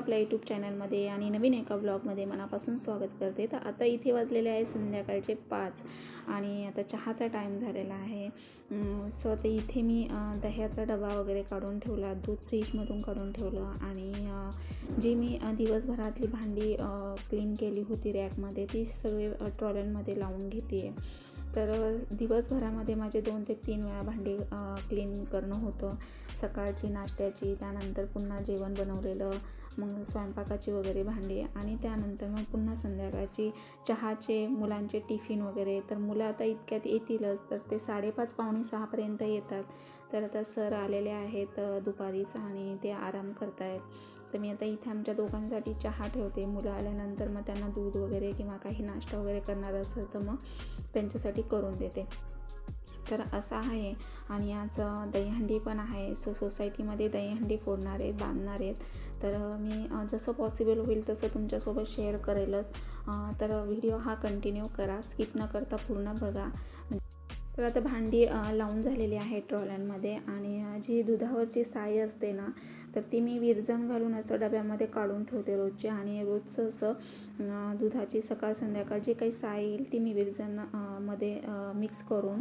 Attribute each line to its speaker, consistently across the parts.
Speaker 1: आपल्या यूट्यूब चॅनलमध्ये आणि नवीन एका ब्लॉगमध्ये मनापासून स्वागत करते. तर आता इथे वाजलेले आहे संध्याकाळचे पाच आणि आता चहाचा टाईम झालेला आहे. सो आता इथे मी दह्याचा डबा वगैरे काढून ठेवला दूध फ्रीजमधून काढून ठेवलं आणि जी मी दिवसभरातली भांडी क्लीन केली होती रॅकमध्ये ती सगळे ट्रॉलरमध्ये लावून घेते आहे तर दिवसभरामध्ये माझे दोन ते तीन वेळा भांडी क्लीन करणं होतं. सकाळची नाश्त्याची त्यानंतर पुन्हा जेवण बनवलेलं मग स्वयंपाकाची वगैरे भांडी आणि त्यानंतर मग पुन्हा संध्याकाळची चहाचे मुलांचे टिफिन वगैरे. तर मुलं आता इतक्यात येतीलच तर ते साडेपाच पावणे सहापर्यंत येतात. तर आता सर आलेले आहेत दुपारीच आणि ते आराम करतायत. तर मी आता इथे आमच्या दोघांसाठी चहा ठेवते. मुलं आल्यानंतर मग त्यांना दूध वगैरे किंवा काही नाश्ता वगैरे करणार असेल तर मग त्यांच्यासाठी करून देते. तर असं आहे आणि आज दहीहंडी पण आहे. सो सोसायटीमध्ये दहीहंडी फोडणार आहेत बांधणार आहेत. तर मी जसं पॉसिबल होईल तसं तुमच्यासोबत शेअर करेलच. तर व्हिडिओ हा कंटिन्यू करा. स्किप न करता पूर्ण बघा. तर आता भांडी लावून झालेली आहे ट्रॉल्यांमध्ये आणि जी दुधावरची साय असते ना तर ती मी विरजण घालून असं डब्यामध्ये काढून ठेवते रोजची आणि रोजचं असं दुधाची सकाळ संध्याकाळ जी काही साय येईल ती मी विरजणमध्ये मिक्स करून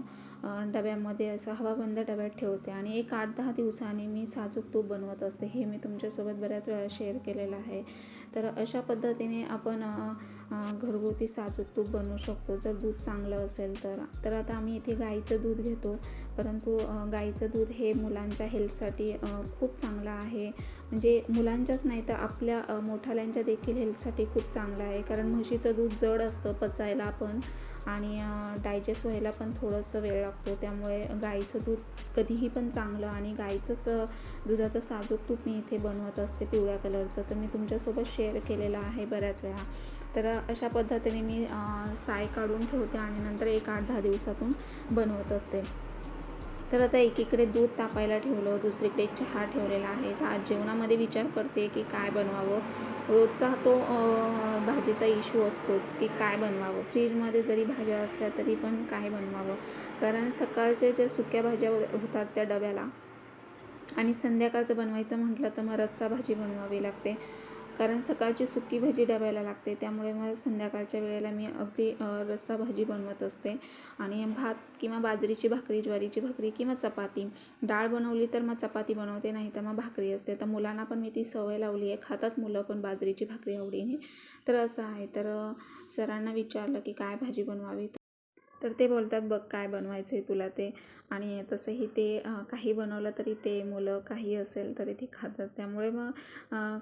Speaker 1: डब्यामध्ये असं हवाबंद डब्यात ठेवते आणि एक आठ दहा दिवसांनी मी साजूक तूप बनवत असते. हे मी तुमच्यासोबत बऱ्याच वेळा शेअर केलेलं आहे. तर अशा पद्धतीने आपण घरगुती साजूक तूप बनवू शकतो. जर दूध चांगलं असेल तर. तर आता आम्ही इथे गाईचं दूध घेतो. परंतु गाईचं दूध हे मुलांच्या हेल्थसाठी खूप चांगलं आहे. म्हणजे मुलांच्याच नाही तर आपल्या मोठाल्यांच्या देखील हेल्थसाठी खूप चांगलं आहे. कारण म्हशीचं दूध जड असतं पचायला पण आणि डायजेस्ट व्हायला पण थोडंसं वेळ लागतो. त्यामुळे गाईचं दूध कधीही पण चांगलं आणि गाईचंच दुधाचं साजूक तूप मी इथे बनवत असते पिवळ्या कलरचं. तर मी तुमच्यासोबत शेअर केलेलं आहे बऱ्याच वेळा. तर अशा पद्धतीने मी साय काढून ठेवते आणि नंतर एक आठ दहा दिवसातून बनवत असते. तर आता एकीकडे दूध तापायला ठेवलं दुसरीकडे चहा ठेवलेला आहे. तर आज जेवणामध्ये विचार करते की काय बनवावं. रोजचा तो भाजीचा इश्यू असतोच की काय बनवावं. फ्रीजमध्ये जरी भाज्या असल्या तरी पण काय बनवावं? कारण सकाळचे ज्या सुक्या भाज्या होतात त्या डब्याला आणि संध्याकाळचं बनवायचं म्हटलं तर मग रस्सा भाजी बनवावी लागते. कारण सकाळची सुकी भाजी डब्याला लागते त्यामुळे मला संध्याकाळच्या वेळेला मी अगदी रस्सा भाजी बनवत असते. आणि भात किंवा बाजरीची भाकरी ज्वारीची भाकरी किंवा चपाती. डाळ बनवली तर मग चपाती बनवते नाही तर मग भाकरी असते. तर मुलांना पण मी ती सवय लावली आहे. खातात मुलं पण बाजरीची भाकरी आवडीने. तर असं आहे. तर सरांना विचारलं की काय भाजी बनवावी? तर ते बोलतात बघ काय बनवायचं आहे तुला ते. आणि तसंही ते काही बनवलं तरी ते मुलं काही असेल तरी ते खातात. त्यामुळे मग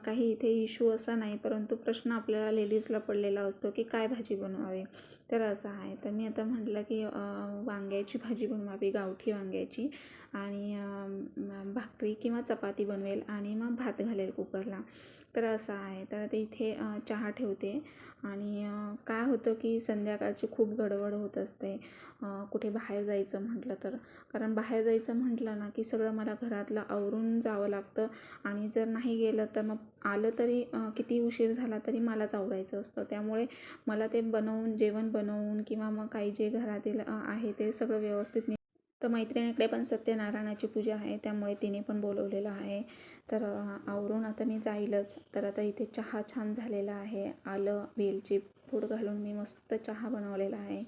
Speaker 1: काही इथे इश्यू असा नाही परंतु प्रश्न आपल्याला लेडीजला पडलेला असतो की काय भाजी बनवावी? तर असं आहे. तर मी आता म्हटलं की वांग्याची भाजी बनवावी गावठी वांग्याची. आणि भाकरी किंवा चपाती बनवेल आणि मग भात घालेल कुकरला. तर असं आहे. तर आता इथे चहा ठेवते. आणि काय होतं की संध्याकाळची खूप गडबड होत असते. कुठे बाहेर जायचं म्हटलं तर. कारण बाहेर जायचं म्हटलं ना की सगळं मला घरातलं आवरून जावं लागतं. आणि जर नाही गेलं तर मग आलं तरी किती उशीर झाला तरी मलाच आवरायचं असतं. त्यामुळे मला ते बनवून जेवण बनवून किंवा मग काही जे घरातील आहे ते सगळं व्यवस्थित तर मैत्रिणीकडे पण सत्यनारायणाची पूजा आहे त्यामुळे तिने पण बोलवलेलं आहे. तर आवरून आता मी जाईलच. तर आता इथे चहा छान झालेला आहे. आलं वेलची पूड घालून मी मस्त चहा बनवलेला आहे.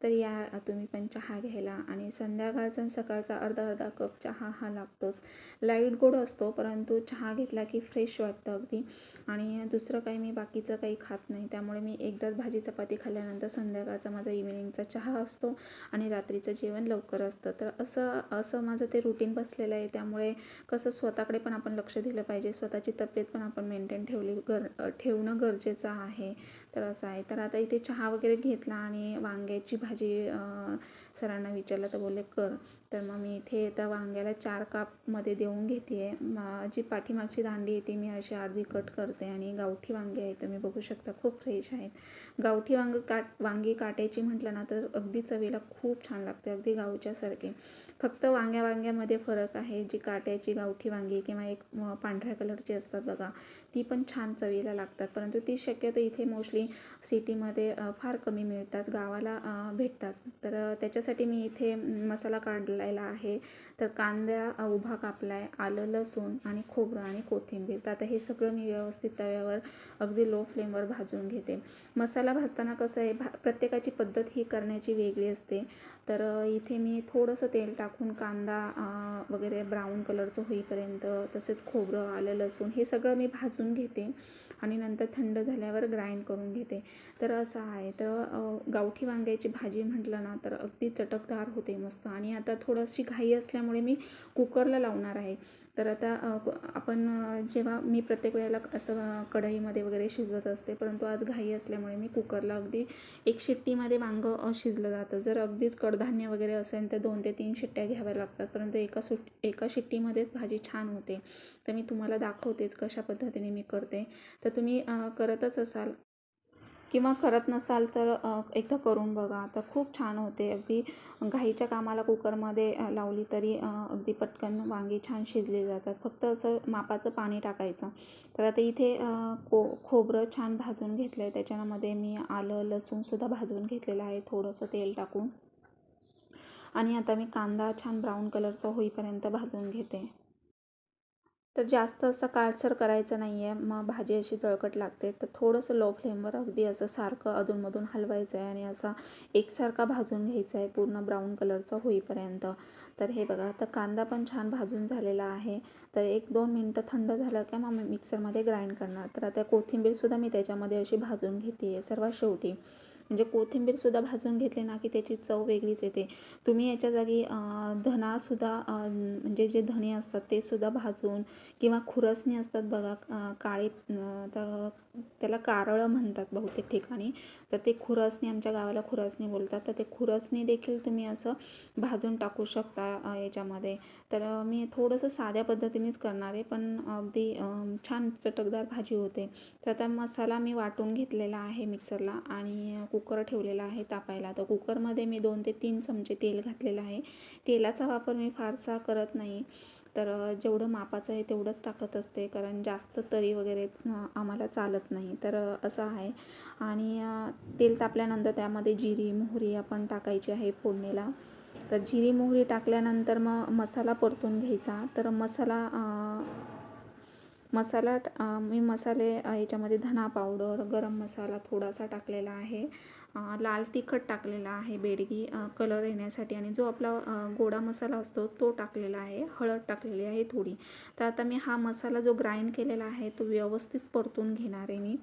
Speaker 1: तर या तुम्ही पण चहा घ्यायला आणि संध्याकाळचा आणि सकाळचा अर्धा अर्धा कप चहा हा लागतोच. लाइट गोड असतो परंतु चहा घेतला की फ्रेश वाटतं अगदी. आणि दुसरं काही मी बाकीचं काही खात नाही त्यामुळे मी एकदाच भाजी चपाती खाल्ल्यानंतर संध्याकाळचा माझा इव्हिनिंगचा चहा असतो आणि रात्रीचं जेवण लवकर असतं. तर असं असं माझं ते रुटीन बसलेलं आहे त्यामुळे कसं स्वतःकडे पण आपण लक्ष दिलं पाहिजे स्वतःची तब्येत पण आपण मेंटेन ठेवली गर ठेवणं गरजेचं आहे. तर असं आहे. तर आता इथे चहा वगैरे घेतला आणि वांग्याची भाजी सरांना विचारलं तर बोलले कर. तर मग मी इथे त्या वांग्याला चार कापमध्ये देऊन घेते आहे जी पाठीमागची दांडी आहे ती मी अशी अर्धी कट करते आणि गावठी वांगे आहेत तुम्ही बघू शकता खूप फ्रेश आहेत. गावठी वांग काट वांगी काटायची म्हटलं ना तर अगदी चवीला खूप छान लागते अगदी गावच्यासारखे फक्त वांग्या वांग्यामध्ये फरक आहे जी काट्याची गावठी वांगी किंवा एक पांढऱ्या कलरची असतात बघा ती पण छान चवीला लागतात. परंतु ती शक्यतो इथे मोस्टली सिटीमध्ये फार कमी मिळतात गावाला भेटतात. तर त्याच्यासाठी मी इथे मसाला काढला घालायला आहे. तर कांदा उभा कापला आहे आलं लसूण आणि खोबरं आणि कोथिंबीर. तर आता हे सगळं मी व्यवस्थित तव्यावर अगदी लो फ्लेमवर भाजून घेते. मसाला भाजताना कसं आहे भा प्रत्येकाची पद्धत ही करण्याची वेगळी असते. तर इथे मी थोडंसं तेल टाकून कांदा वगैरे ब्राऊन कलरचं होईपर्यंत तसेच खोबरं आलं लसूण हे सगळं मी भाजून घेते आणि नंतर थंड झाल्यावर ग्राइंड करून घेते. तर असं आहे. तर गावठी वांग्याची भाजी म्हटलं ना तर अगदी चटकदार होते मस्त. आणि आता थोडीशी घाई असल्यामुळे मी कुकरला लावणार आहे. तर आता आपण जेव्हा मी प्रत्येक वेळेला असं कढईमध्ये वगैरे शिजवत असते परंतु आज घाई असल्यामुळे मी कुकरला अगदी एक शिट्टीमध्ये वांगं शिजलं जातं. जर अगदीच कडधान्य वगैरे असेल तर दोन ते तीन शिट्ट्या घ्याव्या लागतात परंतु एका सुट एका शिट्टीमध्येच भाजी छान होते. तर मी तुम्हाला दाखवतेच कशा पद्धतीने मी करते. तर तुम्ही करतच असाल. किंवा करत नसाल तर एकदा करून बघा. तर खूप छान होते. अगदी घाईच्या कामाला कुकरमध्ये लावली तरी अगदी पटकन वांगी छान शिजली जातात. फक्त असं मापाचं पाणी टाकायचं. तर आता इथे को खोबरं छान भाजून घेतलं आहे त्याच्यामध्ये मी आलं लसूणसुद्धा भाजून घेतलेलं आहे. थोडंसं तेल टाकून. आणि आता मी कांदा छान ब्राऊन कलरचा होईपर्यंत भाजून घेते. तर जास्त असं काळसर करायचं नाही आहे मग भाजी अशी जळकट लागते. तर थोडंसं लो फ्लेमवर अगदी असं सारखं अधूनमधून हलवायचं आहे आणि असा एकसारखा भाजून घ्यायचा आहे पूर्ण ब्राऊन कलरचा होईपर्यंत. तर हे बघा तर कांदा पण छान भाजून झालेला आहे. तर एक दोन मिनटं थंड झालं की मग मी मिक्सरमध्ये ग्राइंड करणार. तर आता कोथिंबीरसुद्धा मी त्याच्यामध्ये अशी भाजून घेते आहे सर्वात शेवटी म्हणजे कोथिंबीरसुद्धा भाजून घेतली ना की त्याची चव वेगळीच येते. तुम्ही याच्या जागी धनासुद्धा म्हणजे जे धणे असतात ते सुद्धा भाजून किंवा खुरसणी असतात बघा काळे तर त्याला कारळं म्हणतात बहुतेक ठिकाणी. तर ते खुरसणी आमच्या गावाला खुरसणी बोलतात. तर ते खुरसणी देखील तुम्ही असं भाजून टाकू शकता याच्यामध्ये. तर मी थोडंसं साध्या पद्धतीनेच करणार आहे पण अगदी छान चटकदार भाजी होते. तर आता मसाला मी वाटून घेतलेला आहे मिक्सरला आणि कुकर ठेवलेला आहे तापायला. तर कुकरमध्ये मी दोन ते तीन चमचे तेल घातलेलं आहे. तेलाचा वापर मी फारसा करत नाही. तर जेवढं मापाचं आहे तेवढंच टाकत असते. कारण जास्त तरी वगैरे आम्हाला चालत नाही. तर असं आहे. आणि तेल तापल्यानंतर त्यामध्ये जिरी मोहरी आपण टाकायची आहे फोडणीला. तर जिरी मोहरी टाकल्यानंतर मग मसाला परतून घ्यायचा. तर मसाला मसाला मी मसाले याच्यामध्ये धना पावडर गरम मसाला थोडासा टाकलेला आहे. लाल तिखट टाकलेला आहे बेडगी कलर येण्यासाठी. आणि जो आपला गोडा मसाला असतो तो टाकलेला आहे. हळद टाकलेली आहे थोडी. तर आता मी हा मसाला जो ग्राइंड केलेला आहे तो व्यवस्थित परतून घेणार आहे मी.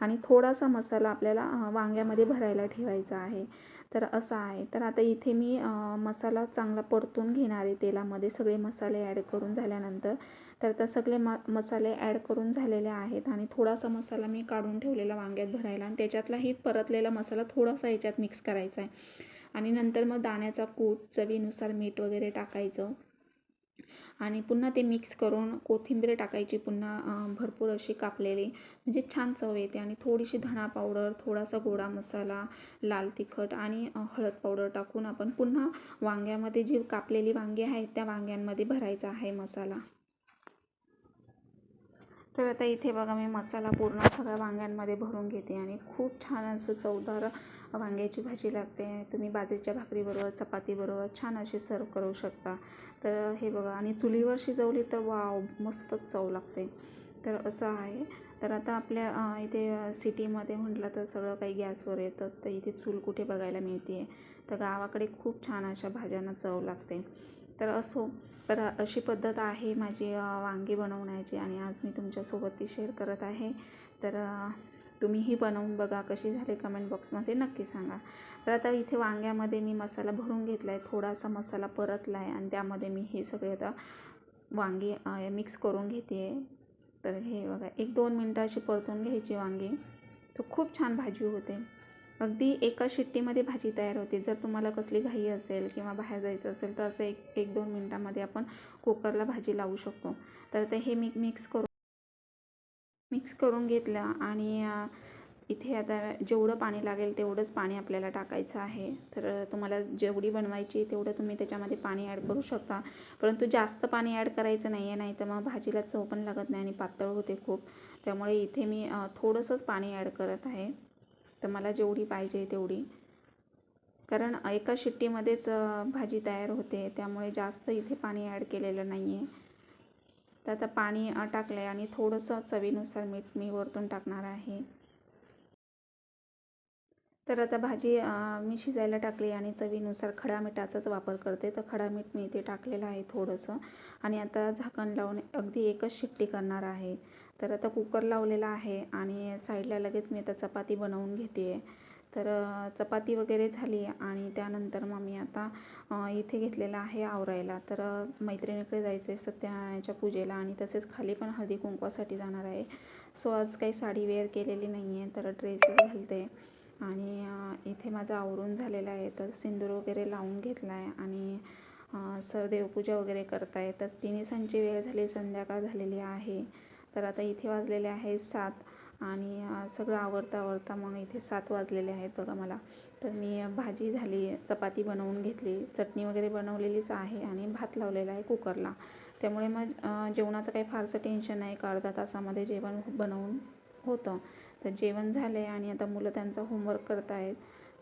Speaker 1: आणि थोडासा मसाला आपल्याला वांग्यामध्ये भरायला ठेवायचा आहे. तर असं आहे. तर आता इथे मी मसाला चांगला परतून घेणार आहे तेलामध्ये. सगळे मसाले ॲड करून झाल्यानंतर. तर आता सगळे म मसाले ॲड करून झालेले आहेत आणि थोडासा मसाला मी काढून ठेवलेला वांग्यात भरायला आणि त्याच्यातलाही परतलेला मसाला थोडासा याच्यात मिक्स करायचा आहे. आणि नंतर मग दाण्याचा कूट चवीनुसार मीठ वगैरे टाकायचं. आणि पुन्हा ते मिक्स करून कोथिंबीर टाकायची पुन्हा भरपूर अशी कापलेली. म्हणजे छान चव येते आणि थोडीशी धणा पावडर थोडासा गोडा मसाला लाल तिखट आणि हळद पावडर टाकून आपण पुन्हा वांग्यामध्ये जी कापलेली वांगी आहेत त्या वांग्यांमध्ये भरायचा आहे मसाला. तर आता इथे बघा मी मसाला पूर्ण सगळ्या वांग्यांमध्ये भरून घेते आणि खूप छान असं चवदार वांग्याची भाजी लागते. तुम्ही बाजरीच्या भाकरीबरोबर चपातीबरोबर छान अशी सर्व करू शकता. तर हे बघा आणि चुलीवर शिजवली तर वाव मस्तच चव लागते. तर असं आहे. तर आता आपल्या इथे सिटीमध्ये म्हटलं तर सगळं काही गॅसवर येतं. तर इथे चूल कुठे बघायला मिळते तर गावाकडे खूप छान अशा भाज्यांना चव लागते. तर असो. तर अशी पद्धत आहे माझी वांगी बनवण्याची आणि आज मी तुमच्यासोबत ती शेअर करत आहे. तर तुम्हीही बनवून बघा कशी झाली कमेंट बॉक्समध्ये नक्की सांगा. तर आता इथे वांग्यामध्ये मी मसाला भरून घेतला आहे थोडासा मसाला परतला आहे आणि त्यामध्ये मी हे सगळे आता वांगी मिक्स करून घेते. आहे तर हे बघा एक दोन मिनटं अशी परतून घ्यायची वांगी. तर खूप छान भाजी होते. अगदी एका शिट्टीमध्ये भाजी तयार होते. जर तुम्हाला कसली घाई असेल किंवा बाहेर जायचं असेल तर असं एक एक दोन मिनटामध्ये आपण कुकरला भाजी लावू शकतो. तर ते हे मी मिक्स करून मिक्स करून घेतलं आणि इथे आता जेवढं पाणी लागेल तेवढंच पाणी आपल्याला टाकायचं आहे. तर तुम्हाला जेवढी बनवायची तेवढं तुम्ही त्याच्यामध्ये पाणी ॲड करू शकता. परंतु जास्त पाणी ॲड करायचं नाही आहे नाही तर मग भाजीला चव पण लागत नाही आणि पातळ होते खूप. त्यामुळे इथे मी थोडंसंच पाणी ॲड करत आहे. तर मला जेवढी पाहिजे तेवढी. कारण एका शिट्टीमध्येच भाजी तयार होते. त्यामुळे जास्त इथे पाणी ॲड केलेलं नाही आहे तर आता पाणी टाकलं आहे आणि थोडंसं चवीनुसार मीठ मी वरतून टाकणार आहे. तर आता भाजी मी शिजायला टाकली आणि चवीनुसार खडा मिठाचाच वापर करते. तर खडा मीठ मी इथे टाकलेलं आहे थोडंसं. आणि आता झाकण लावून अगदी एकच शिट्टी करणार आहे. तर आता कुकर लावलेला आहे आणि साईडला लगेच मी आता चपाती बनवून घेते. आहे तर चपाती वगैरे झाली आणि त्यानंतर मग मी आता इथे घेतलेलं आहे आवरायला. तर मैत्रिणीकडे जायचं आहे सत्यनारायणाच्या पूजेला आणि तसेच खाली पण हळदी कुंकवासाठी जाणार आहे. सो आज काही साडी वेअर केलेली नाही आहे तर ड्रेसच घालते. आणि इथे माझं आवरून झालेलं आहे तर सिंदूर वगैरे लावून घेतला आहे आणि सर देवपूजा वगैरे करताय तर तिन्ही सांची वेळ झाली संध्याकाळ झालेली आहे. तर आता इथे वाजलेले आहे सात आणि सगळं आवरता आवरता मग इथे सात वाजलेले आहेत बघा मला. तर मी भाजी झाली चपाती बनवून घेतली चटणी वगैरे बनवलेलीच आहे आणि भात लावलेला आहे कुकरला. त्यामुळे मग जेवणाचं काही फारसं टेन्शन नाही का अर्धा तासामध्ये जेवण बनवून होतं. तर जेवण झालं आहे आणि आता मुलं त्यांचा होमवर्क करत आहेत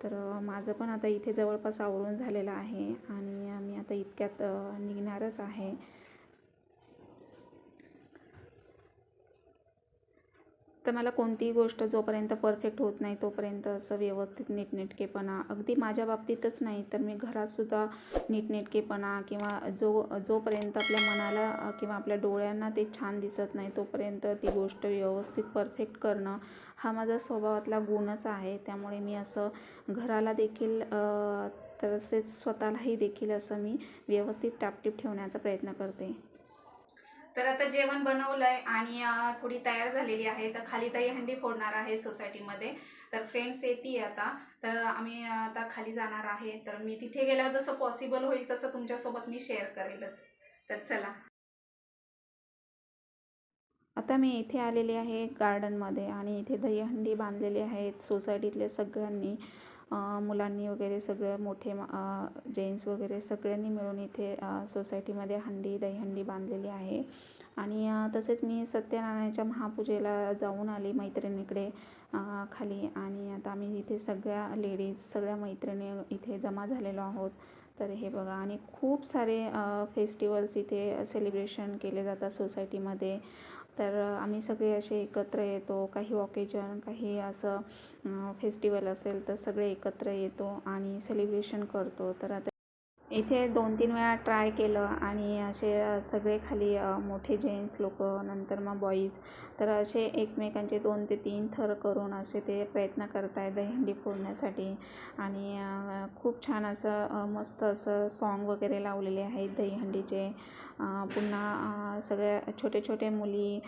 Speaker 1: तर माझं पण आता इथे जवळपास आवरून झालेलं आहे आणि मी आता इतक्यात निघणारच आहे. तर मला कोणतीही गोष्ट जोपर्यंत परफेक्ट होत नाही तोपर्यंत असं व्यवस्थित नीटनेटकेपणा अगदी माझ्या बाबतीतच नाही तर मी घरातसुद्धा नीटनेटकेपणा किंवा जो जोपर्यंत आपल्या मनाला किंवा आपल्या डोळ्यांना ते छान दिसत नाही तोपर्यंत ती गोष्ट व्यवस्थित परफेक्ट करणं हा माझा स्वभावातला गुणच आहे. त्यामुळे मी असं घराला देखील तसेच स्वतःलाही देखील असं मी व्यवस्थित टापटीप ठेवण्याचा प्रयत्न करते. तर आता जेवण बनवलंय आणि थोडी तयार झालेली आहे. तर खाली ताई हंडी फोडणार आहे सोसायटीमध्ये. तर फ्रेंड्स येते आता. तर आम्ही आता खाली जाणार आहे. तर मी तिथे गेल्यावर जसं पॉसिबल होईल तसं तुमच्यासोबत मी शेअर करेलच. तर चला. आता मी इथे आलेले आहे गार्डनमध्ये आणि इथे दहीहंडी बांधलेली आहेत सोसायटीतल्या सगळ्यांनी. मुलांनी वगैरे सगळं मोठे जेंट्स वगैरे सगळ्यांनी मिळून इथे सोसायटीमध्ये हंडी दहीहंडी बांधलेली आहे. आणि तसेच मी सत्यनारायणाच्या महापूजेला जाऊन आली मैत्रिणीकडे खाली. आणि आता आम्ही इथे सगळ्या लेडीज सगळ्या मैत्रिणी इथे जमा झालेलो आहोत. तर हे बघा. आणि खूप सारे फेस्टिवल्स इथे सेलिब्रेशन केले जातात सोसायटीमध्ये. तर आम्ही सगळे असे एकत्र येतो. काही ऑकेजन काही असं फेस्टिवल असेल तर सगळे एकत्र येतो आणि सेलिब्रेशन करतो. तर आता इथे दोन तीन वेळा ट्राय केलं आणि असे सगळे खाली मोठे जेंट्स लोक नंतर मग बॉईज. तर असे एकमेकांचे दोन ते तीन थर करून असे ते प्रयत्न करत आहेत दहीहंडी फोडण्यासाठी. आणि खूप छान असं मस्त असं सॉन्ग वगैरे लावलेले आहेत दहीहंडीचे. पुन्हा सगळ्या छोटे छोटे मुली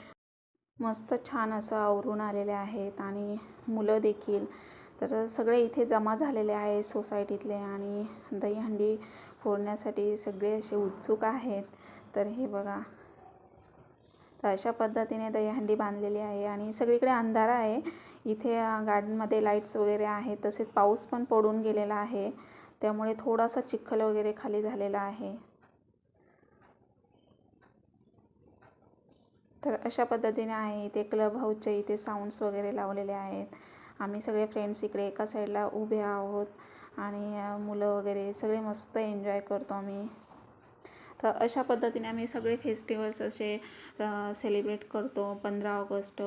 Speaker 1: मस्त छान असं आवरून आलेले आहेत आणि मुलं देखील. तर सगळे इथे जमा झालेले आहे सोसायटीतले आणि दहीहंडी फोडण्यासाठी सगळे असे उत्सुक आहेत. तर हे बघा. तर अशा पद्धतीने दहीहंडी बांधलेली आहे आणि सगळीकडे अंधार आहे. इथे गार्डनमध्ये लाईट्स वगैरे आहेत. तसेच पाऊस पण पडून गेलेला आहे. त्यामुळे थोडासा चिखल वगैरे खाली झालेला आहे. तर अशा पद्धतीने आहे इथे क्लब हाऊसच्या इथे साऊंड्स वगैरे लावलेले आहेत. आम्ही सगळे फ्रेंड्स इकडे एका साईडला उभे आहोत. आणि मुलं वगैरे सगळे मस्त एन्जॉय करतो आम्ही. तर अशा पद्धतीने आम्ही सगळे फेस्टिवल्स असे सेलिब्रेट करतो. पंधरा ऑगस्ट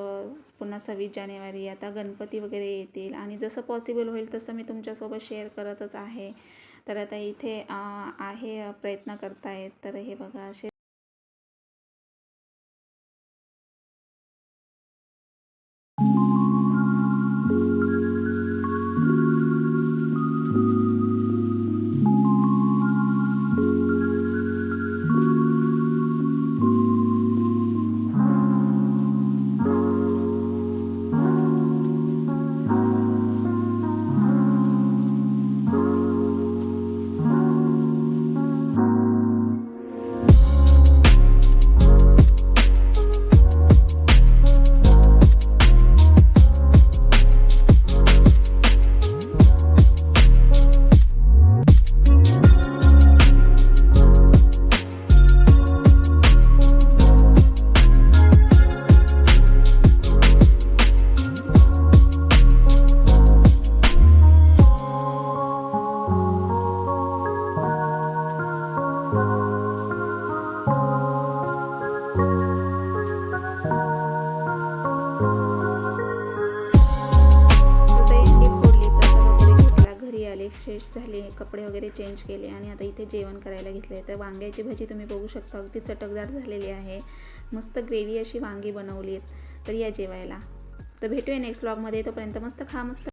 Speaker 1: पुन्हा सव्वीस जानेवारी आता गणपती वगैरे येतील. आणि जसं पॉसिबल होईल तसं मी तुमच्यासोबत शेअर करतच आहे. तर आता इथे आहे प्रयत्न करतायत. तर हे बघा असे चेंज केले आणि आता इथे जेवण करायला घेतले तर वांग्याची भाजी तुम्ही बघू शकता अगदी चटकदार झालेली आहे. मस्त ग्रेव्ही अशी वांगी बनवली आहेत तर या जेवायला. तर भेटूया नेक्स्ट ब्लॉगमध्ये तोपर्यंत मस्त खा मस्त